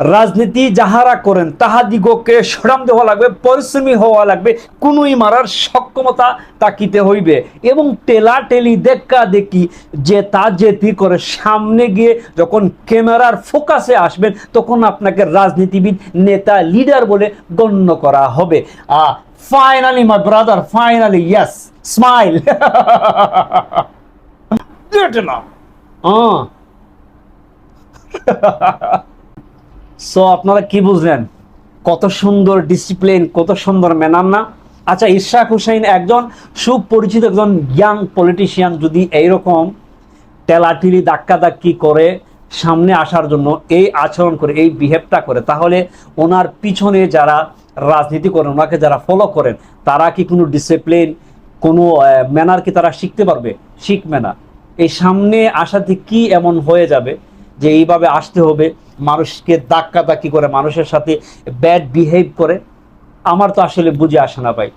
রাজনীতি যাহারা করেন তাহাদিগকে সরাম দেওয়া লাগবে পরিশ্রমী হওয়া লাগবে কোনোই মারার সক্ষমতা তাকিতে হইবে। এবং টেলা টেলি দেখা দেখি যে তা যেতি করে সামনে গিয়ে যখন ক্যামেরার ফোকাসে আসবেন তখন আপনাকে রাজনীতিবিদ নেতা লিডার বলে গণ্য করা হবে। আ finally my brother finally yes smile so আপনারা কি বুঝলেন? কত সুন্দর ডিসিপ্লিন কত সুন্দর ম্যানার না? আচ্ছা ইশরাক হুসাইন একজন সুপরিচিত একজন ইয়াং পলিটিশিয়ান যদি এইরকম টেলাটিলি ধাক্কাধাক্কি করে সামনে আসার জন্য এই আচরণ করে, এই বিহেভটা করে, তাহলে ওনার পিছনে যারা রাজনীতি করেন, ওনাকে যারা ফলো করেন, তারা কি কোনো ডিসিপ্লিন কোনো ম্যানার কি তারা শিখতে পারবে? শিখবে না। এই সামনে আসাতে কি এমন হয়ে যাবে যে এইভাবে আসতে হবে? মানুষকে ধাক্কি করে, মানুষের সাথে ব্যাড বিহেভ করে, আমার তো আসলে বুঝে আসে না ভাই।